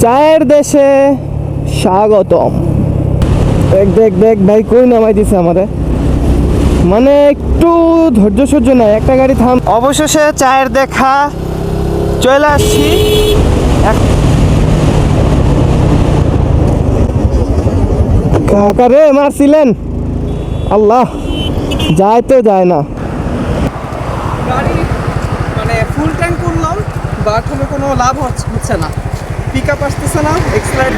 চায়ের দেশে স্বাগতম। দেখ দেখ দেখ, ভাই, কই নামাই দিছে আমারে? মানে একটু ধৈর্য সহ্য নাই, একটা গাড়ি থাম। অবশেষে চায়ের দেখা চলে আসছি। এক- কাকা রে মারছিলেন? আল্লাহ যায় তো যায় না। গাড়ি মানে ফুল ট্যাঙ্ক করলাম বা কোনো কোনো লাভ হচ্ছে না। পিক আপ আসতেছে না এক্সপ্লাইট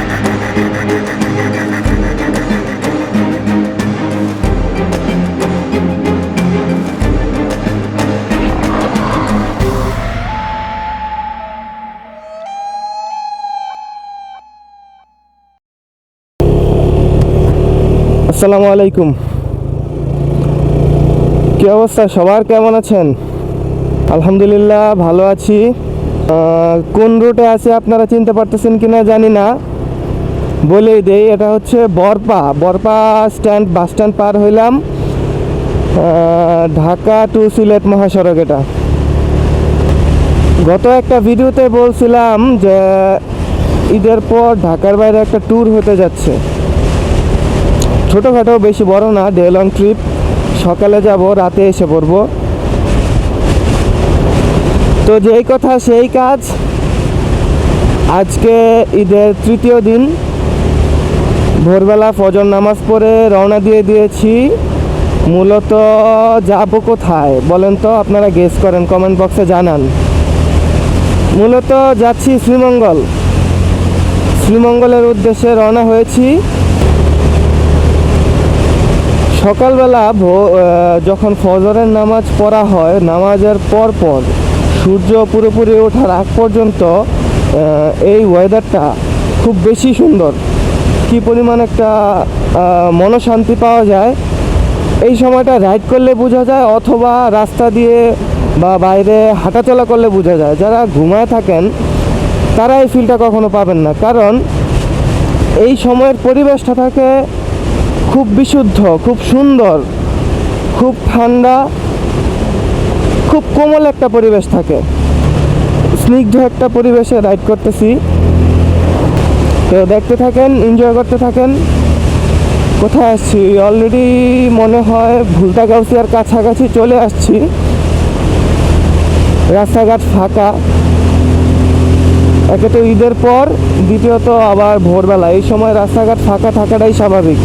আসসালামু আলাইকুম। কি অবস্থা? সবার কেমন আছেন? আলহামদুলিল্লাহ, ভালো আছি। কোন রুটে আছে আপনারা চিনতে পারতেছেন কিনা জানি না। বলেই দেই, এটা হচ্ছে Barpa. Barpa stand, bus stand পার হইলাম ঢাকা টু সিলেট মহাসড়ক এটা। গত একটা ভিডিওতে বলছিলাম যে, ঈদের পর ঢাকার বাইরে একটা ট্যুর হতে যাচ্ছে। ছোটোখাটো, বেশি বড় না ডে লং ট্রিপ সকালে যাব, রাতে এসে পড়ব। তো যেই কথা, সেই কাজ আজকে ঈদের তৃতীয় দিন। ভোরবেলা ফজর নামাজ পড়ে রওনা দিয়ে দিয়েছি। মূলত যাব কোথায় বলেন তো, আপনারা গেস করেন কমেন্ট বক্সে জানান। মূলত যাচ্ছি শ্রীমঙ্গল। শ্রীমঙ্গলের উদ্দেশ্যে রওনা হয়েছি। সকালবেলা যখন ফজরের নামাজ পড়া হয়, নামাজের পর পর সূর্য পুরোপুরি ওঠার আগ পর্যন্ত এই ওয়েদারটা খুব বেশি সুন্দর। কি পরিমাণ একটা মনশান্তি পাওয়া যায়। এই সময়টা রাইড করলে বোঝা যায়, অথবা রাস্তা দিয়ে বা বাইরে হাঁটাচলা করলে বোঝা যায়। যারা ঘুমায় থাকেন, তারা এই ফিলটা কখনো পাবেন না। কারণ, এই সময়ের পরিবেশটা থাকে খুব বিশুদ্ধ, খুব সুন্দর, খুব ঠান্ডা খুব কোমল একটা পরিবেশ থাকে। স্নিগ্ধ একটা পরিবেশে রাইড করতেছি। তো দেখতে থাকেন এনজয় করতে থাকেন। কোথায় আসছি? অলরেডি মনে হয় ভুলতা গাউসিয়ার কাছাকাছি চলে আসছি। রাস্তাঘাট ফাঁকা। একে তো ঈদের পর, দ্বিতীয়ত আবার ভোরবেলা। এই সময় রাস্তাঘাট ফাঁকা থাকাটাই স্বাভাবিক।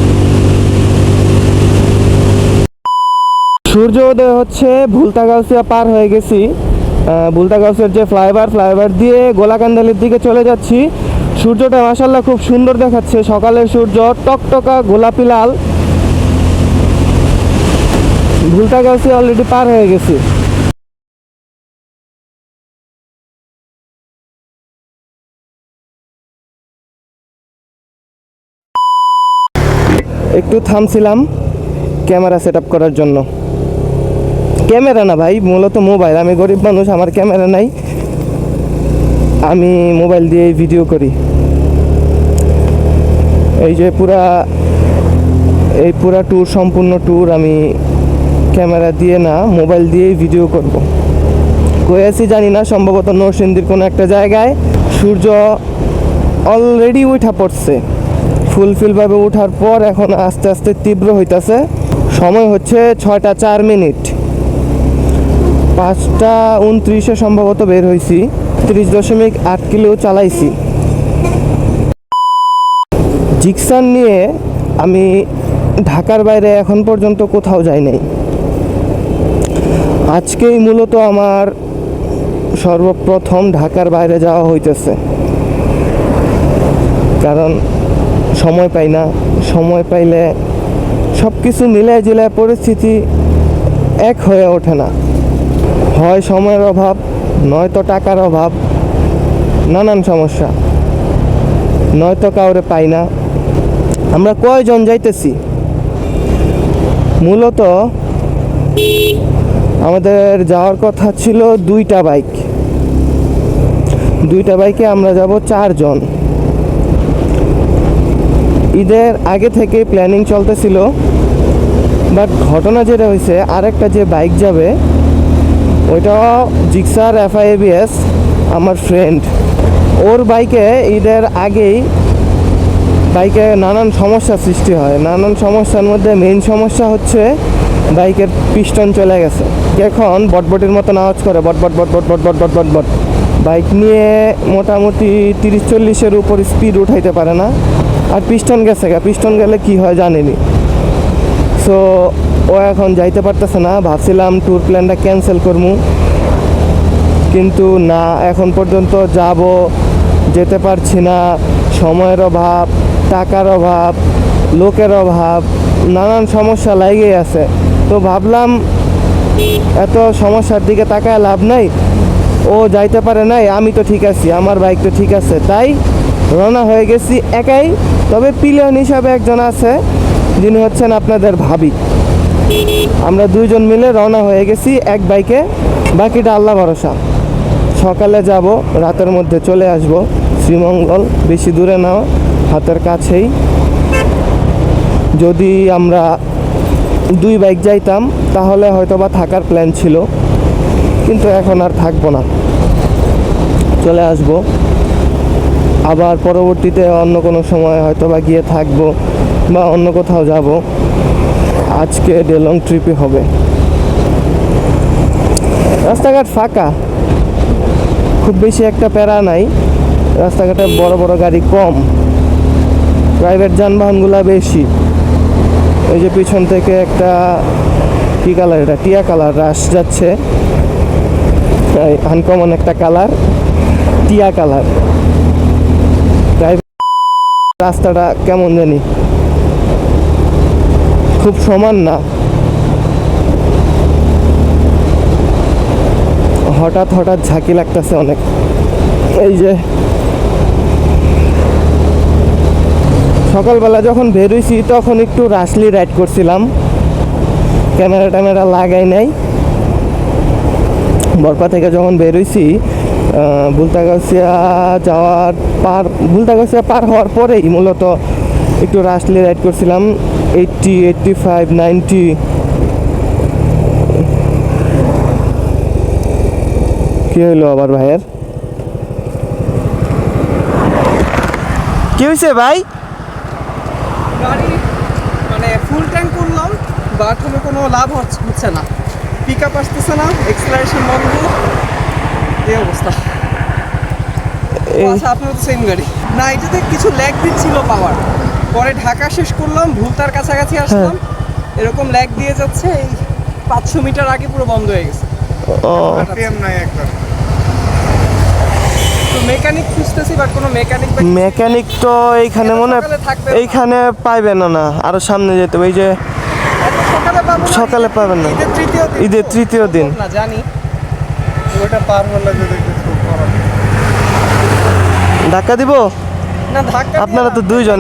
সূর্য উদয় হচ্ছে ভুলতাগাউসিয়া পার হয়ে গেছি। ভুলতাগাউসিয়ার যে ফ্লাইওভার ফ্লাইওভার দিয়ে গোলাকান্দালির দিকে চলে যাচ্ছি। সূর্যটা মাসাল্লাহ খুব সুন্দর দেখাচ্ছে। সকালের সূর্য, টকটকা, গোলাপি লাল। ভুলতাগাউসিয়া অলরেডি পার হয়ে গেছি। একটু থামছিলাম ক্যামেরা সেট করার জন্য। ক্যামেরা না ভাই, মূলত মোবাইল। আমি গরিব মানুষ, আমার ক্যামেরা নাই। আমি মোবাইল দিয়ে ভিডিও করি। এই যে পুরা, এই পুরা ট্যুর সম্পূর্ণ ট্যুর আমি ক্যামেরা দিয়ে না, মোবাইল দিয়েই ভিডিও করব। কই আছি জানি না, সম্ভবত নরসিংদীর কোনো একটা জায়গায়। সূর্য অলরেডি উঠা পড়ছে। ফুলফিলভাবে ওঠার পর এখন আস্তে আস্তে তীব্র হইতাছে। সময় হচ্ছে ছয়টা চার মিনিট। পাঁচটা উনত্রিশে সম্ভবত বের হয়েছি তিরিশ দশমিক আট কিলো চালাইছি। জিকসান নিয়ে আমি ঢাকার বাইরে এখন পর্যন্ত কোথাও যাই নাই। আজকেই মূলত আমার সর্বপ্রথম ঢাকার বাইরে যাওয়া হইতেছে। কারণ সময় পাই না, সময় পাইলে সব কিছু মিলায় জিলায় পরিস্থিতি এক হয়ে ওঠে না। হয় সময়ের অভাব, নয়তো টাকার অভাব, নানান সমস্যা। নয়তো কাউরে পাই না। আমরা কয়জন যাইতেছি? মূলত আমাদের যাওয়ার কথা ছিল দুইটা বাইক। দুইটা বাইকে আমরা যাব চারজন। ঈদের আগে থেকে প্ল্যানিং চলতেছিল বাট ঘটনা যেটা হয়েছে, আরেকটা যে বাইক যাবে ওইটা জিক্সার এফআইবিএস, আমার ফ্রেন্ড ওর বাইকে ঈদের আগেই বাইকে নানান সমস্যা সৃষ্টি হয়। নানান সমস্যার মধ্যে মেইন সমস্যা হচ্ছে বাইকের পিস্টন চলে গেছে। এখন বটবটির মতো নাওয়াজ করে বটবট বটবট বটবট বটবট বট বাইক নিয়ে মোটামুটি তিরিশ, চল্লিশের উপর স্পিড উঠাইতে পারে না। আর পিস্টন গেছে গা পিস্টন গেলে কি হয় জানেনি। সো ও এখন যাইতে পারতেছে না। ভাবছিলাম ট্যুর প্ল্যানটা ক্যান্সেল করব কিন্তু না, এখন পর্যন্ত যাব, যেতে পারছি না। সময়ের অভাব, টাকার অভাব, লোকের অভাব, নানান সমস্যা লাগেই আছে। তো ভাবলাম, এত সমস্যার দিকে তাকায় লাভ নাই। ও যাইতে পারে নাই, আমি তো ঠিক আছি, আমার বাইক তো ঠিক আছে। তাই রওনা হয়ে গেছি একাই। তবে পিলিয়ন হিসাবে একজন আছে। যিনি হচ্ছেন আপনাদের ভাবি। আমরা দুইজন মিলে রওনা হয়ে গেছি এক বাইকে। বাকিটা আল্লাহ ভরসা। সকালে যাব, রাতের মধ্যে চলে আসব। শ্রীমঙ্গল, বেশি দূরে নাও হাতের কাছেই। যদি আমরা দুই বাইক যাইতাম, তাহলে হয়তো বা থাকার প্ল্যান ছিল। কিন্তু এখন আর থাকব না। চলে আসব। আবার পরবর্তীতে অন্য কোনো সময় হয়তো বা গিয়ে থাকব। বা অন্য কোথাও যাব, আজকে ডে লং ট্রিপই হবে। রাস্তাঘাট ফাঁকা। খুব বেশি একটা প্যারা নাই। রাস্তাঘাটে বড় বড় গাড়ি কম। প্রাইভেট যানবাহনগুলো বেশি। এই যে পিছন থেকে একটা কি কালার এটা? টিয়া কালার রাশ যাচ্ছে। আনকমন একটা কালার টিয়া কালার রাস্তাটা কেমন জানি? খুব সমান না। হঠাৎ হঠাৎ ঝাঁকি লাগতেছে অনেক। এই যে সকালবেলা যখন বেরোইছি তখন একটু রাসলি রাইড করছিলাম। ক্যামেরা ট্যামেরা লাগাই নাই। বরপা থেকে যখন বেরোইছি বুলতাগাছিয়া যাওয়ার পার বুলতাগাছিয়া পার হওয়ার পরেই মূলত একটু রাসলি রাইড করছিলাম। এইটটি এইটটি ফাইভ নাইনটি কি হইল আবার ভাইয়ের? কি হয়েছে ভাই? গাড়ি মানে ফুল ট্যাঙ্ক করলাম বাট হলে কোনো লাভ হচ্ছে না। পিক আপ আসতেছে না এক্সপ্লারেশন বন্ধ। এই অবস্থা। আচ্ছা আপনার তো সেম গাড়ি। না এটাতে কিছু ল্যাগ দিচ্ছিল পাওয়ার পরে ঢাকা শেষ করলাম ভুলতার কাছাকাছি আসলাম। এরকম ল্যাগ দিয়ে যাচ্ছে এই পাঁচশো মিটার আগে পুরো বন্ধ হয়ে গেছে। মেকানিক খুঁজতেছি বাট কোনো মেকানিক মেকানিক তো এইখানে মনে হয় এইখানে পাইবে না না। আরও সামনে যেতে হবে এই যে সকালে পাবো সকালে পাবেন না। ঈদের তৃতীয় দিন। ঈদের তৃতীয় দিন। না জানি। ওটা পার হলে ধাক্কা দিব? আপনারা তো দুইজন।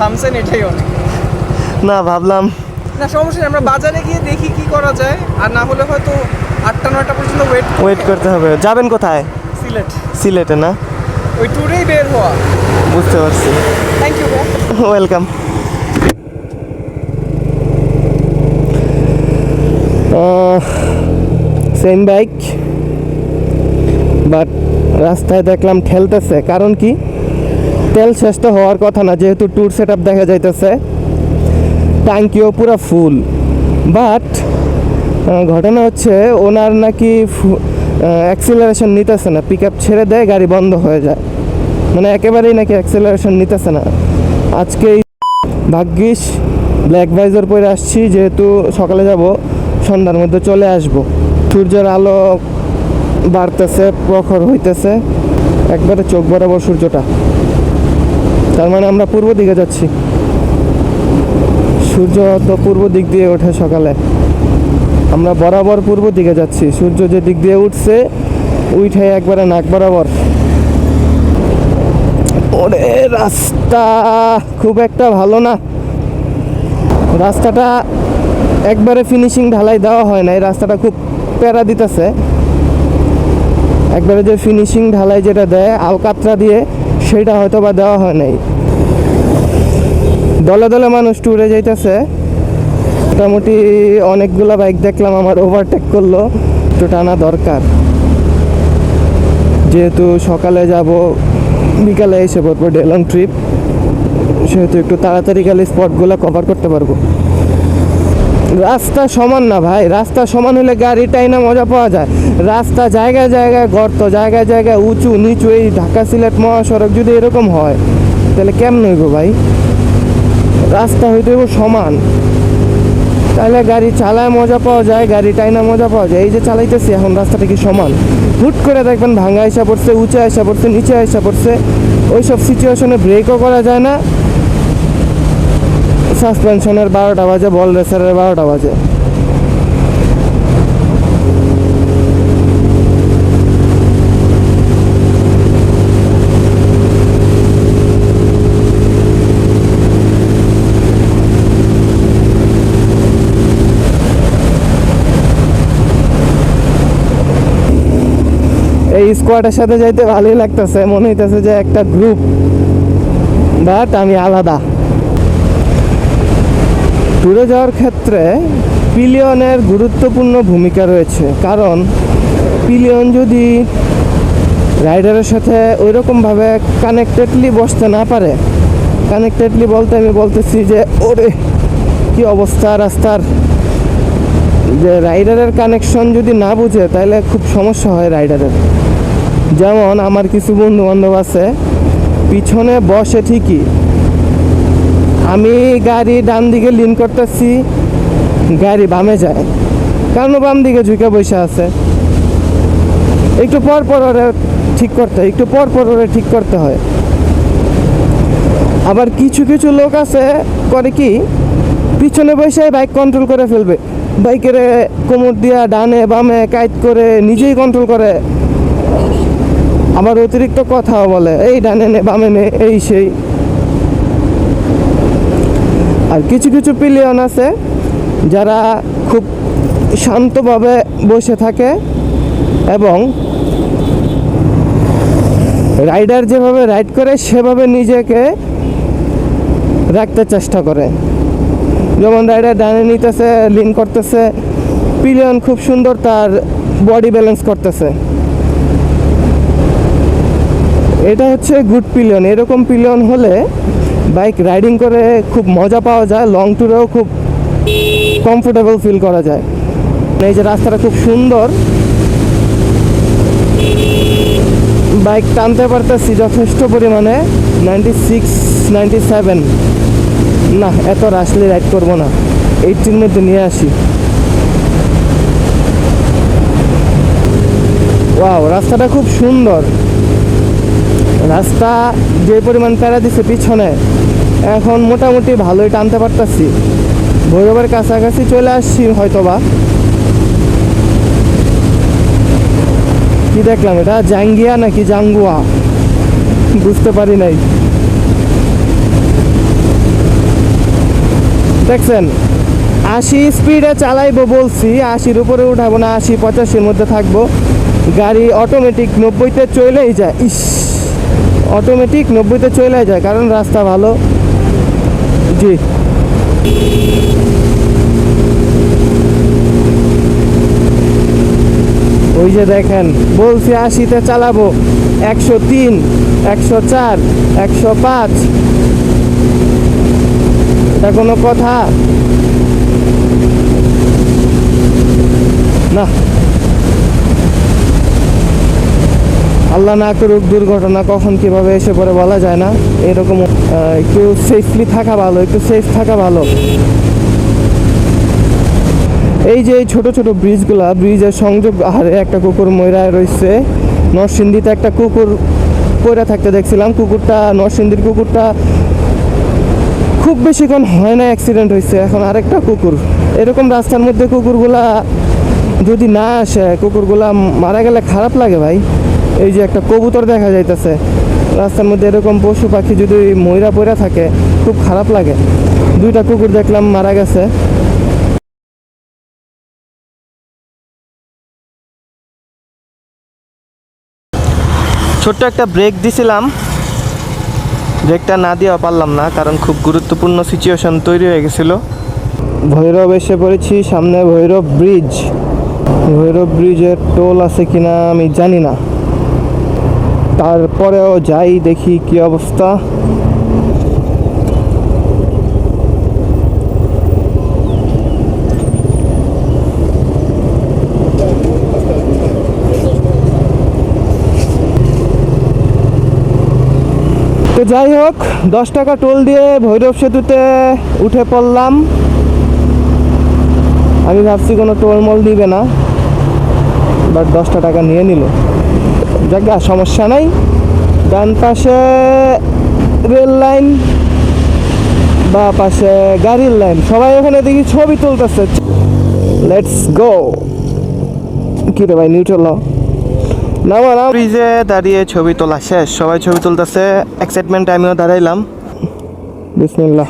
থামছেন এটাই অনেক। না ভাবলাম না সমস্যা আমরা বাজারে গিয়ে দেখি কি করা যায় আর না হলে হয়তো আটটা নয়টা পর্যন্ত ওয়েট ওয়েট করতে হবে। যাবেন কোথায়? সিলেট। সিলেটে না? ওই ট্যুরেই বের হওয়া। বুঝতে পারছি। Thank you welcome same bike but রাস্তায় দেখলাম ঠেলতেছে। কারণ কি? তেল শেষ তো হওয়ার কথা না, যেহেতু ট্যুর সেট দেখা যাইতেছে। ট্যাঙ্কিও পুরো ফুল বাট ঘটনা হচ্ছে ওনার নাকি অ্যাক্সিলারেশন নিতেছে না পিক আপ ছেড়ে দেয়, গাড়ি বন্ধ হয়ে যায়। মানে একেবারেই নাকি অ্যাক্সেলারেশন নিতেছে না। আজকে এই ভাগ্যিস ব্ল্যাক ভাইজার পরে আসছি, যেহেতু সকালে যাব, সন্ধ্যার মধ্যে চলে আসব। সূর্যের আলো বাড়তেছে, প্রখর হইতেছে, একবারে চোখ বরাবর সূর্যটা। তার মানে আমরা পূর্ব দিকে যাচ্ছি। সূর্য তো পূর্ব দিক দিয়ে ওঠে সকালে। আমরা বরাবর পূর্ব দিকে যাচ্ছি। সূর্য যে দিক দিয়ে উঠছে, উঠে একবারে নাক বরাবর। ওরে রাস্তা! খুব একটা ভালো না। রাস্তাটা একবারে ফিনিশিং ঢালাই দেওয়া হয় না। এই রাস্তাটা খুব প্যারা দিতেছে। একবারে যে ফিনিশিং ঢালাই যেটা দেয়, আলকাতরা দিয়ে, সেটা হয়তো বা দেওয়া হয় নাই। দলে দলে মানুষ ট্যুরে যাইতেছে। মোটামুটি অনেকগুলো বাইক দেখলাম, আমার ওভারটেক করল। একটু টানা দরকার। যেহেতু সকালে যাব, বিকালে এসে পড়ব ডে লং ট্রিপ সেহেতু একটু তাড়াতাড়ি গেলে স্পটগুলো কভার করতে পারব। রাস্তা সমান না ভাই, রাস্তা সমান হলে গাড়িটাই না মজা পাওয়া যায়। রাস্তা জায়গায় জায়গায় গর্ত, জায়গায় জায়গায় উঁচু, নিচু, এই ঢাকা, সিলেট, মহাসড়ক যদি এরকম হয়, তাহলে কেমন হইব ভাই? রাস্তা হইতে সমান। তাহলে গাড়ি চালায় মজা পাওয়া যায়, গাড়ি টাইনা মজা পাওয়া যায়। এই যে চালাইতেছি, এখন রাস্তাটা কি সমান? হুট করে দেখবেন ভাঙা আসা পড়ছে, উঁচে আসা পড়ছে, নিচে আসা পড়ছে। ওইসব সিচুয়েশনে ব্রেকও করা যায় না। সাসপেনশনের বারোটা বাজে, বল রেসারের বারোটা বাজে। এই স্কোয়াডের সাথে যাইতে ভালোই লাগতেছে। মনে হইতেছে যে একটা গ্রুপ বাট আমি আলাদা। ট্যুরে যাওয়ার ক্ষেত্রে পিলিয়নের গুরুত্বপূর্ণ ভূমিকা রয়েছে। কারণ পিলিয়ন যদি রাইডারের সাথে ওই রকমভাবে কানেক্টেডলি বসতে না পারে কানেক্টেডলি বলতে আমি বলতেছি যে, ওরে, কি অবস্থা রাস্তার? যে রাইডারের কানেকশন যদি না বুঝে তাহলে খুব সমস্যা হয় রাইডারের। যেমন আমার কিছু বন্ধু বান্ধব আছে, পিছনে বসে ঠিকই। আমি গাড়ি ডান দিকে লিন করতেছি, গাড়ি বামে যায়। কারণ বাম দিকে ঝুঁকে বসে আছে। একটু পর পর ঠিক করতে হয়, একটু পর পর ওরে ঠিক করতে হয়। আবার কিছু কিছু লোক আছে, করে কি, পিছনে বসে বাইক কন্ট্রোল করে ফেলবে। বাইকের কোমর দিয়া ডানে বামে কাইট করে নিজেই কন্ট্রোল করে আবার অতিরিক্ত কথাও বলে, এই ডানে নে, বামে নে, এই সেই। আর কিছু কিছু পিলিয়ন আছে যারা খুব শান্তভাবে বসে থাকে এবং রাইডার যেভাবে রাইড করে, সেভাবে নিজেকে রাখতে চেষ্টা করে। যেমন রাইডার ডানে নিতেছে, লিন করতেছে, পিলিয়ন খুব সুন্দর তার বডি ব্যালেন্স করতেছে। এটা হচ্ছে গুড পিলিয়ন এরকম পিলিয়ন হলে বাইক রাইডিং করে খুব মজা পাওয়া যায় লং ট্যুরেও খুব কমফোর্টেবল ফিল করা যায়। এই যে রাস্তাটা খুব সুন্দর। বাইক টানতে পারতেছি যথেষ্ট পরিমাণে নাইনটি সিক্স নাইনটি সেভেন না, এত রাসলি রাইড করব না। এইটির মধ্যে নিয়ে আসি। ওয়াও রাস্তাটা খুব সুন্দর। রাস্তা যে পরিমাণ প্যারা দিছে পিছনে, এখন মোটামুটি ভালোই টানতে পারতাছি। ভৈরবের কাছাকাছি চলে আসছি হয়তোবা। কি দেখলাম এটা? জাঙ্গিয়া নাকি জাঙ্গুয়া? বুঝতে পারি নাই। দেখছেন? আশি স্পিডে চালাইবো বলছি, আশির উপরে উঠাবো না, আশি পঁচাশির মধ্যে থাকব। গাড়ি অটোমেটিক নব্বইতে চলেই যায়। ইস! অটোমেটিক নব্বইতে চলে যায়, কারণ রাস্তা ভালো। জি। ওই যে দেখেন, বলছি আশিতে চালাবো, একশো তিন, একশো চার, একশো পাঁচ। এটা কোনো কথা? না। আল্লাহ না করুক, দুর্ঘটনা কখন কীভাবে এসে পড়ে বলা যায় না। এরকম একটু সেফলি থাকা ভালো, একটু সেফ থাকা ভালো। এই যে ছোট ছোট ব্রিজগুলা, ব্রিজের সংযোগ আহারে একটা কুকুর ময়রায় রয়েছে নরসিংদীতে একটা কুকুর পড়ে থাকতে দেখছিলাম। কুকুরটা, নরসিংদীর কুকুরটা খুব বেশিক্ষণ হয় না অ্যাক্সিডেন্ট হয়েছে এখন আরেকটা কুকুর। এরকম রাস্তার মধ্যে কুকুরগুলা যদি না আসে, কুকুরগুলা মারা গেলে খারাপ লাগে ভাই। এই যে একটা কবুতর দেখা যাইতেছে, রাস্তার মধ্যে এরকম পশু পাখি যদি ময়রা পড়ে থাকে, খুব খারাপ লাগে। দুইটা কুকুর দেখলাম মারা গেছে। ছোট্ট একটা ব্রেক দিছিলাম। ব্রেকটা না দেওয়া পারলাম না, কারণ খুব গুরুত্বপূর্ণ সিচুয়েশন তৈরি হয়ে গেছিল। ভৈরব এসে পড়েছি, সামনে ভৈরব ব্রিজ ভৈরব ব্রিজের টোল আছে কিনা আমি জানি না। তারপরেও যাই দেখি কি অবস্থা। তো যাই হোক, দশ টাকা টোল দিয়ে ভৈরব সেতুতে উঠে পড়লাম। আমি ভাবছি কোনো টোল মল দিবে না বাট দশটা টাকা নিয়ে নিল। জায়গা সমস্যা নাই। ডান পাশে রেল লাইন বা পাশে গাড়ির লাইন। সবাই ওখানে দেখি ছবি তুলতেছে। লেটস গো কি রে ভাই নিউট্রাল নামা না ব্রিজে দাঁড়িয়ে ছবি তোলা শেষ। সবাই ছবি তুলতেছে। এক্সাইটমেন্ট আমিও দাঁড়াইলাম। বিসমিল্লাহ।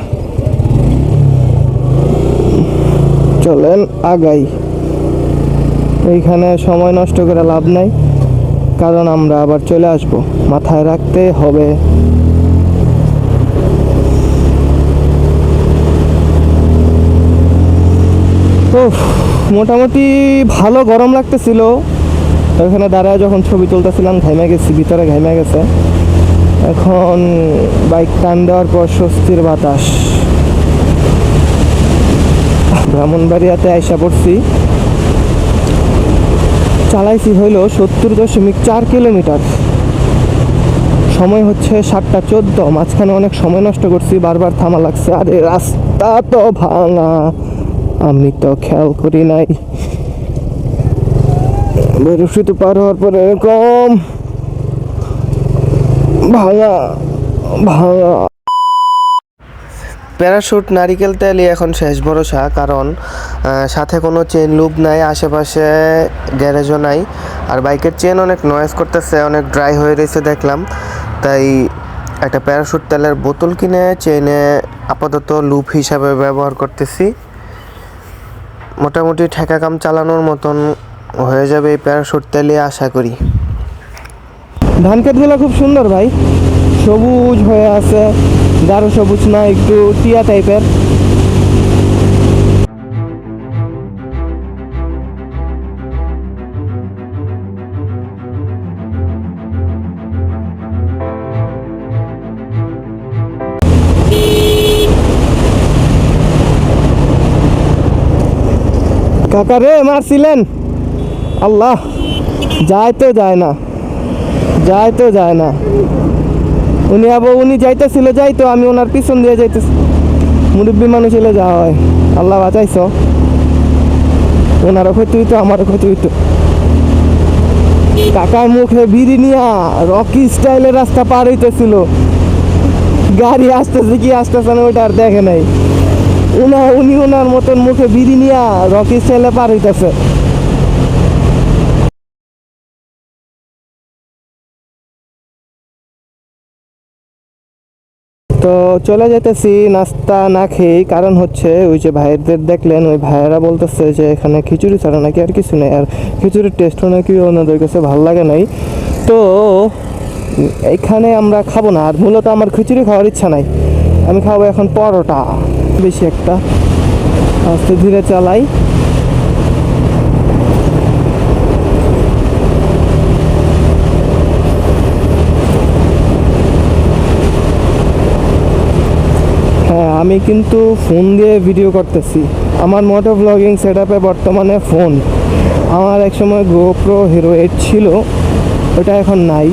চলেন আগাই। এইখানে সময় নষ্ট করে লাভ নাই। কারণ আমরা আবার চলে আসব। মাথায় রাখতে হবে। উফ, মোটামুটি ভালো গরম লাগতেছিল। ওখানে দাঁড়ায় যখন ছবি তুলতেছিলাম ঘাইমে গেছি ভিতরে ঘাইমে গেছে। এখন বাইক টান দেওয়ার পর স্বস্তির বাতাস। ব্রাহ্মণবাড়িয়াতে আইসা পড়ছি। চালাইছি হইল সত্তর দশমিক চার কিলোমিটার। সময় হচ্ছে সাতটা চোদ্দ, মাঝখানে অনেক সময় নষ্ট করছি, বারবার থামা লাগছে। আরে, রাস্তা তো ভাঙা, আমি তো খেয়াল করি নাই। বেরোসিতে পার হওয়ার পরে এরকম। ভাঙা ভাঙা। প্যারাশুট, নারিকেল তেলই এখন শেষ ভরসা, কারণ সাথে কোনো চেন লুপ নাই, আশেপাশে গ্যারেজও নাই, আর বাইকের চেন অনেক নয়েজ করতেছে, অনেক ড্রাই হয়ে রয়েছে দেখলাম। তাই একটা প্যারাশুট তেলের বোতল কিনে চেনে আপাতত লুপ হিসাবে ব্যবহার করতেছি। মোটামুটি ঠেকা কাম চালানোর মতন হয়ে যাবে এই প্যারাশুট তেলে আশা করি। ধান ক্ষেতগুলো খুব সুন্দর ভাই। সবুজ হয়ে আছে, গাঢ় সবুজ না, একটু টিয়া টাইপের কাকা রে, মারছিলেন? আল্লাহ, যায় তো যায় না, যায় তো যায় না। উনি আবার উনি যাইতেছিল যাইতো আমি ওনার পিছন দিয়ে যাইতেছি। মুরব্বী মানুষ হলে যাওয়া হয়। আল্লাহ বাঁচাইছ। ওনারও ক্ষতি হইতো, আমারও ক্ষতি হইতো। কাকার মুখে বিড়ি নিয়া রকি স্টাইলের রাস্তা পার হইতেছিল। গাড়ি আসতেছে কি আসতেছে না, ওইটা আর দেখে নাই। উনা, উনি ওনার মতন মুখে বিড়ি নিয়া রকি স্টাইলে পার হইতেছে। তো চলে যেতেছি নাস্তা না খেয়েই কারণ হচ্ছে ওই যে ভাইয়েরদের দেখলেন, ওই ভাইয়েরা বলতেছে যে এখানে খিচুড়ি ছাড়া নাকি আর কিছু নেই, আর খিচুড়ির টেস্টও নাকি ওনাদের কাছে ভালো লাগে নাই। তো এখানে আমরা খাব না, আর মূলত আমার খিচুড়ি খাওয়ার ইচ্ছা নাই। আমি খাব এখন পরোটা, বেশি একটা। আস্তে ধীরে চালাই হ্যাঁ আমি কিন্তু ফোন দিয়ে ভিডিও করতেছি। আমার মোটো ব্লগিং সেট বর্তমানে ফোন আমার এক সময় গোপ্রো হিরো এইট ছিল, ওটা এখন নাই।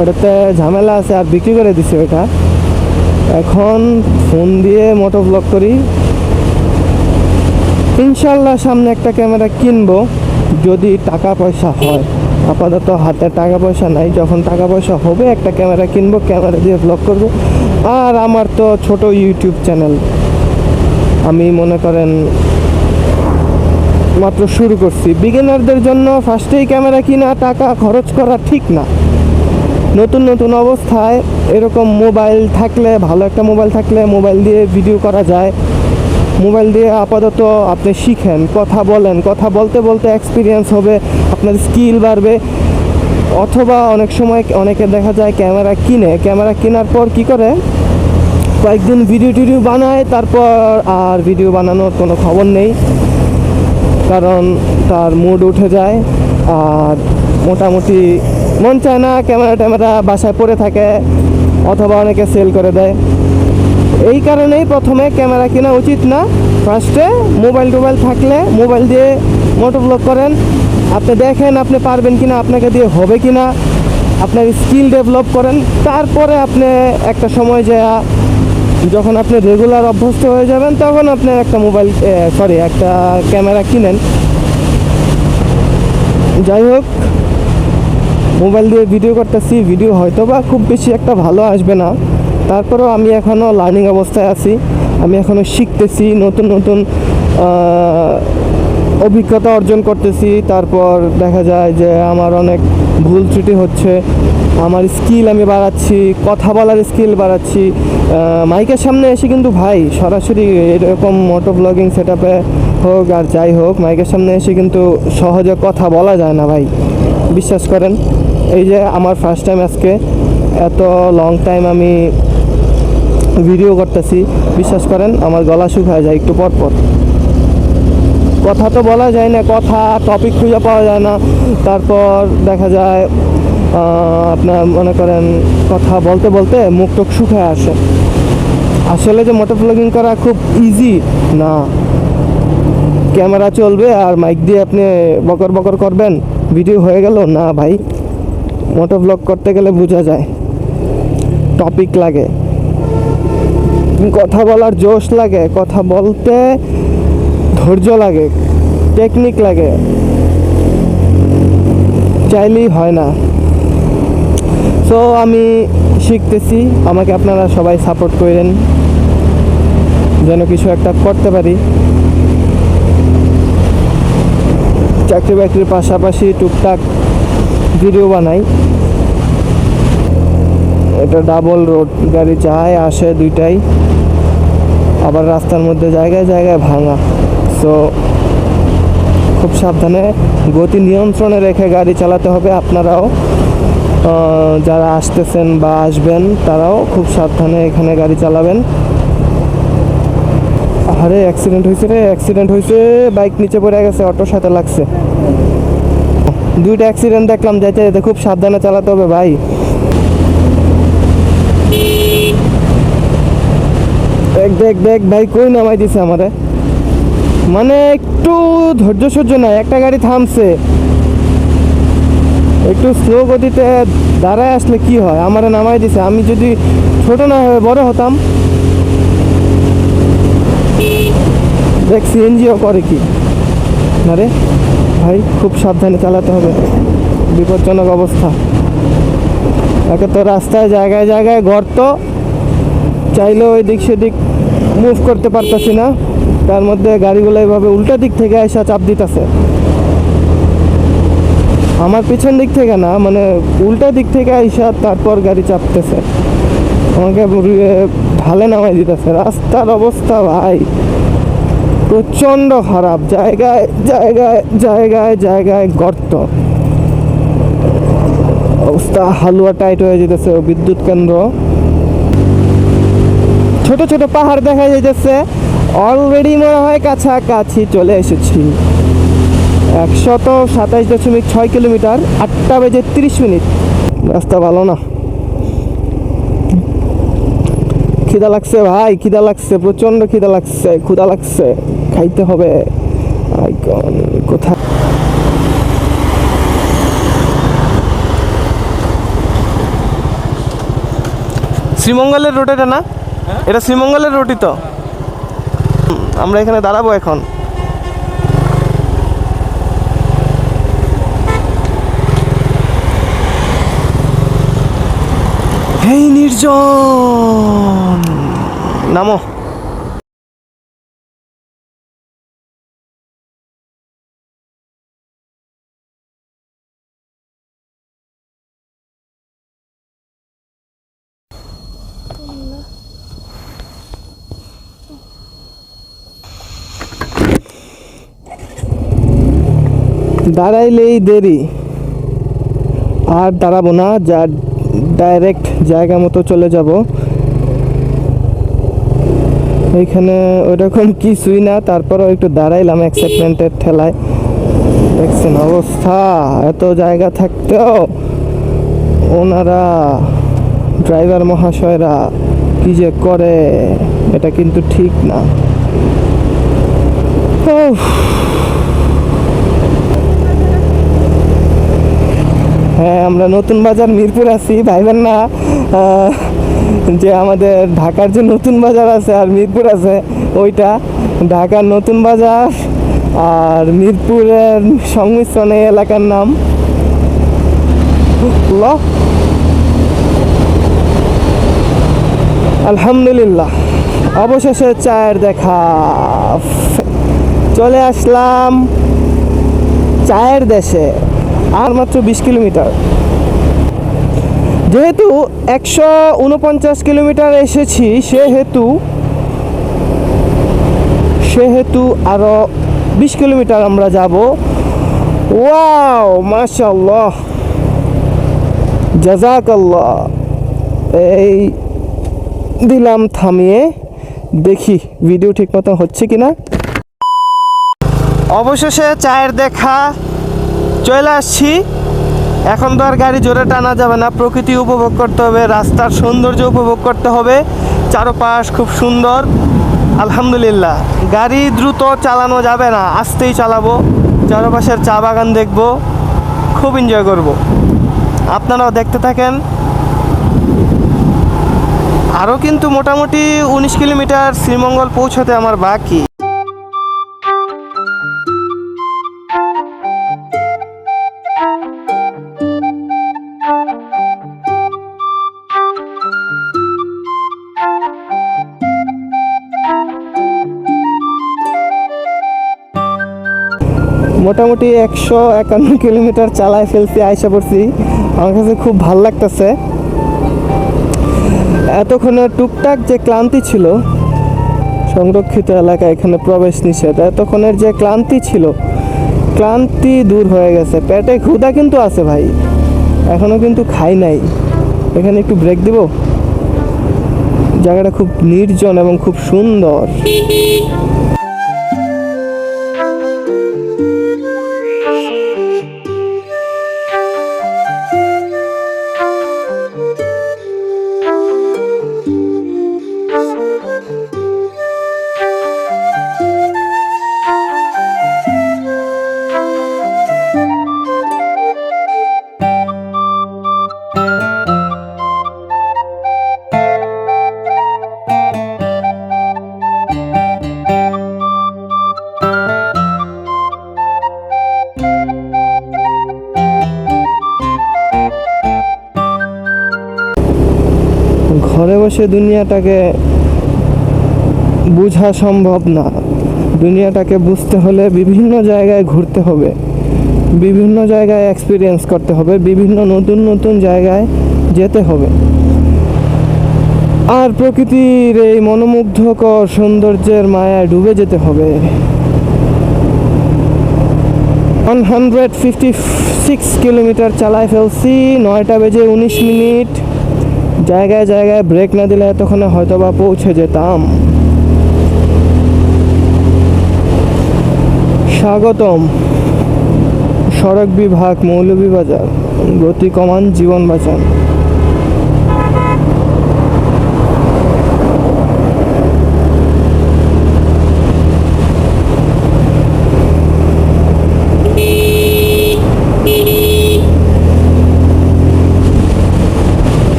ওটাতে ঝামেলা আছে, আর বিক্রি করে দিছে ওটা। এখন ফোন দিয়ে মোটো ব্লগ করি। ইনশাল্লাহ সামনে একটা ক্যামেরা কিনবো, যদি টাকা পয়সা হয়। আপাতত হাতে টাকা পয়সা নাই। যখন টাকা পয়সা হবে, একটা ক্যামেরা কিনবো, ক্যামেরা দিয়ে ব্লগ করব। আর আমার তো ছোট ইউটিউব চ্যানেল আমি মনে করেন মাত্র শুরু করছি। বিগিনারদের জন্য ফার্স্টেই ক্যামেরা কিনা, টাকা খরচ করা ঠিক না। নতুন নতুন অবস্থায় এরকম মোবাইল থাকলে, ভালো একটা মোবাইল থাকলে মোবাইল দিয়ে ভিডিও করা যায়। মোবাইল দিয়ে আপাতত আপনি শিখেন, কথা বলেন। কথা বলতে বলতে এক্সপিরিয়েন্স হবে, আপনার স্কিল বাড়বে। অথবা অনেক সময় অনেকে দেখা যায় ক্যামেরা কিনে। ক্যামেরা কেনার পর কি করে? কয়েকদিন ভিডিও টিডিও বানায়, তারপর আর ভিডিও বানানোর কোনো খবর নেই। কারণ তার মুড উঠে যায়, আর মোটামুটি মন চায় না, ক্যামেরা ট্যামেরা বাসায় পড়ে থাকে, অথবা অনেকে সেল করে দেয়। এই কারণেই প্রথমে ক্যামেরা কেনা উচিত না। ফার্স্টে মোবাইল টোবাইল থাকলে মোবাইল দিয়ে মোটো ব্লগ করেন। আপনি দেখেন আপনি পারবেন কিনা, আপনাকে দিয়ে হবে কিনা। আপনার স্কিল ডেভেলপ করেন। তারপরে আপনি একটা সময় যা যখন আপনি রেগুলার অভ্যস্ত হয়ে যাবেন, তখন আপনি একটা মোবাইল সরি একটা ক্যামেরা কিনেন। যাই হোক মোবাইল দিয়ে ভিডিও করতেছি। ভিডিও হয়তো বা খুব বেশি একটা ভালো আসবে না। তারপরেও আমি এখনও লার্নিং অবস্থায় আছি। আমি এখনও শিখতেছি, নতুন নতুন অভিজ্ঞতা অর্জন করতেছি। তারপর দেখা যায় যে আমার অনেক ভুল ত্রুটি হচ্ছে। আমার স্কিল আমি বাড়াচ্ছি, কথা বলার স্কিল বাড়াচ্ছি। মাইকের সামনে এসে কিন্তু ভাই, সরাসরি এরকম মোটো ব্লগিং সেট আপে হোক আর যাই হোক, মাইকের সামনে এসে কিন্তু সহজে কথা বলা যায় না ভাই। বিশ্বাস করেন, এই যে আমার ফার্স্ট টাইম আজকে, এত লং টাইম আমি ভিডিও করতেছি, বিশ্বাস করেন, আমার গলা শুকায় যায় একটু পর পর। কথা তো বলা যায় না, কথা টপিক খুঁজে পাওয়া যায় না। তারপর দেখা যায় আপনার মনে করেন, কথা বলতে বলতে মুখ টুক শুকায় আসে। আসলে যে মোটর ব্লগিং করা খুব ইজি না। ক্যামেরা চলবে আর মাইক দিয়ে আপনি বকর বকর করবেন ভিডিও হয়ে গেল, না ভাই। মোটো ব্লগ করতে গেলে বোঝা যায় টপিক লাগে। কথা বলার জোশ লাগে, কথা বলতে ধৈর্য লাগে টেকনিক লাগে। চাইলেই হয় না। সো আমি শিখতেছি, আমাকে আপনারা সবাই সাপোর্ট করেন, যেন কিছু একটা করতে পারি। চাকরি বাকরির পাশাপাশি টুকটাক ভিডিও বানাই। এটা ডাবল রোড গাড়ি যায় আসে দুইটাই। আবার রাস্তার মধ্যে জায়গায় জায়গায় ভাঙা। সো খুব সাবধানে গতি নিয়ন্ত্রণে রেখে গাড়ি চালাতে হবে আপনারাও। যারা আসতেছেন বা আসবেন, তারাও খুব সাবধানে এখানে গাড়ি চালাবেন। আরে অ্যাক্সিডেন্ট হয়েছে রে অ্যাক্সিডেন্ট হয়েছে বাইক নিচে পড়ে গেছে, অটোর সাথে লাগছে। দুইটা অ্যাক্সিডেন্ট দেখলাম, যাইতে যেতে খুব সাবধানে চালাতে হবে ভাই। দেখ দেখ দেখ, ভাই, কই নামাই দিছে আমারে? মানে একটু ধৈর্য সহ্য নাই, একটা গাড়ি থামছে। একটু স্লো গতিতে দাঁড়ায় আসলে কি হয়? আমারে নামাই দিছে। আমি যদি ছোট না হয়ে বড় হতাম, দেখ সিএনজিও করে কি? আরে, ভাই, খুব সাবধানে চালাতে হবে। বিপজ্জনক অবস্থা। একে তো রাস্তায় জায়গায় জায়গায় গর্ত, চাইলেও ওই দিক সেদিক মুভ করতে পারতাছি না। তার মধ্যে গাড়িগুলো এইভাবে উল্টা দিক থেকে এসে চাপ দিতেছে। আমার পিছন দিক থেকে না মানে উল্টা দিক থেকে আইসা তারপর গাড়ি চাপতেছে। আমাকে ঢালে নামাই দিতেছে। রাস্তার অবস্থা ভাই, প্রচণ্ড খারাপ। জায়গায় জায়গায় জায়গায় জায়গায় গর্ত। অবস্থা হালুয়া টাইট হয়ে যেতেছে, বিদ্যুৎ কেন্দ্র। ছোট ছোট পাহাড় দেখা যাইতেছে। অলরেডি মনে হয় কাছাকাছি চলে এসেছি। একশত সাতাইশ দশমিক ছয় কিলোমিটার, আটটা বেজে তিরিশ মিনিট। রাস্তা ভালো না। খিদা লাগছে ভাই, খিদা লাগছে প্রচণ্ড খিদা লাগছে ক্ষুদা লাগছে। খাইতে হবে। কোথায়? শ্রীমঙ্গলের রোড এটা না? এটা শ্রীমঙ্গলের রুটি তো। আমরা এখানে দাঁড়াবো এখন। নির্জন! নামো। দাঁড়াইলেই দেরি। আর দাঁড়াবো না, যা ডাইরেক্ট জায়গা মতো চলে যাব। এইখানে ওইরকম কিছুই না, তারপরও একটু দাঁড়াইলাম এক্সাইটমেন্টের ঠেলায়। দেখছেন অবস্থা, এত জায়গা থাকতেও ওনারা ড্রাইভার মহাশয়রা কি যে করে, এটা কিন্তু ঠিক না। হ্যাঁ আমরা নতুন বাজার মিরপুর আছি ভাইবেন না যে আমাদের ঢাকার যে নতুন বাজার আছে আর মিরপুর আছে, ওইটা ঢাকার নতুন বাজার আর মিরপুরের সংমিশ্রণে এলাকার নাম আলহামদুলিল্লাহ, অবশেষে চায়ের দেখা। চলে আসলাম চায়ের দেশে। আর মাত্র বিশ কিলোমিটার। যেহেতু একশো উনপঞ্চাশ কিলোমিটার এসেছি, সেহেতু সেহেতু আরও বিশ কিলোমিটার আমরা যাব। ওয়াও মাশাল্লাহ জাজাকাল্লাহ এই দিলাম থামিয়ে, দেখি ভিডিও ঠিক মতো হচ্ছে কিনা। অবশেষে চায়ের দেখা চলে আসছি। এখন তো আর গাড়ি জোরে টানা যাবে না। প্রকৃতি উপভোগ করতে হবে, রাস্তার সৌন্দর্য উপভোগ করতে হবে। চারপাশ খুব সুন্দর। আলহামদুলিল্লাহ। গাড়ি দ্রুত চালানো যাবে না, আস্তেই চালাবো। চারপাশের চা বাগান দেখব, খুব এনজয় করব। আপনারাও দেখতে থাকেন। আরও কিন্তু মোটামুটি উনিশ কিলোমিটার শ্রীমঙ্গল পৌঁছতে আমার বাকি। মোটামুটি একশো একান্ন কিলোমিটার চালায় ফেলছি আয়সা পড়ছি। আমার কাছে খুব ভালো লাগতেছে। এতক্ষণে টুকটাক যে ক্লান্তি ছিল, সংরক্ষিত এলাকা এখানে প্রবেশ নিষেধ, এতক্ষণের যে ক্লান্তি ছিল, ক্লান্তি দূর হয়ে গেছে। পেটে ক্ষুধা কিন্তু আছে ভাই, এখনও কিন্তু খাই নাই। এখানে একটু ব্রেক দিব? জায়গাটা খুব নির্জন এবং খুব সুন্দর। বসে দুনিয়াটাকে বোঝা সম্ভব না। দুনিয়াটাকে বুঝতে হলে বিভিন্ন জায়গায় ঘুরতে হবে। বিভিন্ন জায়গায় এক্সপিরিয়েন্স করতে হবে। বিভিন্ন নতুন নতুন জায়গায় যেতে হবে। আর প্রকৃতির এই মনোমুগ্ধকর সৌন্দর্যের মায়ায় ডুবে যেতে হবে। One hundred fifty six kilometre চালায় ফেলছি, নয়টা বেজে উনিশ মিনিট। জায়গায় জায়গায় ব্রেক না দিলে এতক্ষণে হয়তো বা পৌঁছে যেতাম। স্বাগতম, সড়ক বিভাগ, মৌলভীবাজার, গতি কমান, জীবন বাঁচান।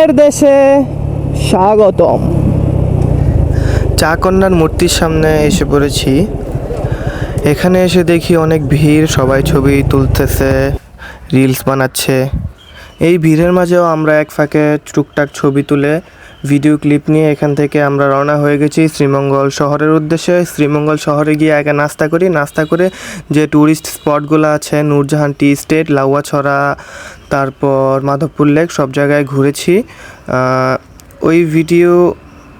চায়ের দেশে স্বাগতম। চা কন্যার মূর্তির সামনে এসে পড়েছি। এখানে এসে দেখি অনেক ভিড়, সবাই ছবি তুলতেছে, রিলস বানাচ্ছে। এই ভিড়ের মাঝেও আমরা এক ফাঁকে টুকটাক ছবি তুলে ভিডিও ক্লিপ নিয়ে এখান থেকে আমরা রওনা হয়ে গেছি শ্রীমঙ্গল শহরের উদ্দেশ্যে। শ্রীমঙ্গল শহরে গিয়ে আগে নাস্তা করি। নাস্তা করে যে ট্যুরিস্ট স্পটগুলো আছে, নূরজাহান টি স্টেট লাউয়াছড়া তারপর মাধবপুর লেক, সব জায়গায় ঘুরেছি। ওই ভিডিও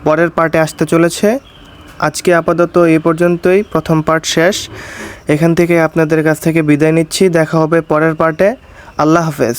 পরের পার্টে আসতে চলেছে। আজকে আপাতত এ পর্যন্তই, প্রথম পার্ট শেষ। এখান থেকে আপনাদের কাছ থেকে বিদায় নিচ্ছি, দেখা হবে পরের পার্টে। আল্লাহ হাফেজ।